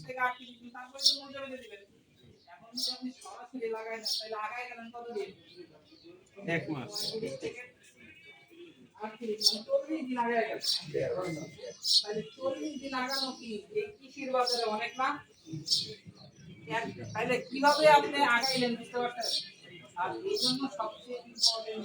পঁয়ত্রিশ থেকে আটত্রিশ দিন তারপরে তো মরে যাবে দিবেন। এখন যদি আপনি সরাসরি লাগাই না তাহলে লাগাই গেলেন কত দিন? এক মাস। পঁয়ত্রিশ থেকে আটত্রিশ চল্লিশ দিন আগে তাহলে চল্লিশ দিন আগানো কি এই কৃষির বাজারে অনেক না? এক- তাহলে কীভাবে আপনি আগাইলেন বুঝতে পারছেন? আর এই জন্য সবচেয়ে ইম্পর্টেন্ট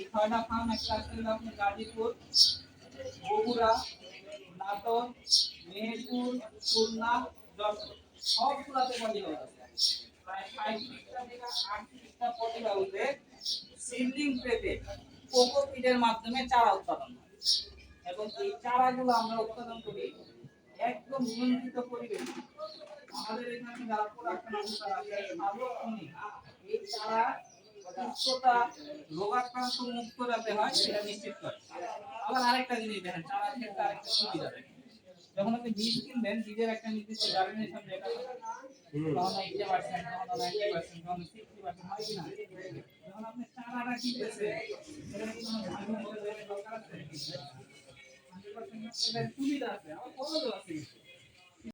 এই ছয়টা ফার্ম একটা আপনার গাজীপুর। বগুড়া, নাটোর, মেহেরপুর, খুলনা, যশোর। সবগুলাতে পলি হাউস আছে। প্রায় সাঁত্রিশটা হাউসে কোকোপিটের মাধ্যমে চারা উৎপাদন হয়। এবং এই চারাগুলো আমরা উৎপাদন করি একদম নিয়ন্ত্রিত পরিবেশ। আমাদের এখানে যারা অফিসার আছে এই চারা উচ্চতা রোগাক্রান্ত মুক্ত যাতে হয় সেটা নিশ্চিত করে। আবার আরেকটা জিনিস দেখেন চারার ক্ষেত্রে আরেকটা সুবিধা দেখেন। যখন আপনি বীজ কিনবেন বীজের একটা নির্দিষ্ট জার্মিনেশন রেট তখন এইটি পার্সেন্ট তখন নাইনটি পার্সেন্ট তখন সিক্সটি পার্সেন্ট হয় কিনা যখন আপনি চারাটা কিনতেছে সেখানে কি কোনো ঝামেলা হলে দরকার আছে? সুবিধা আছে আবার খরচও আছে।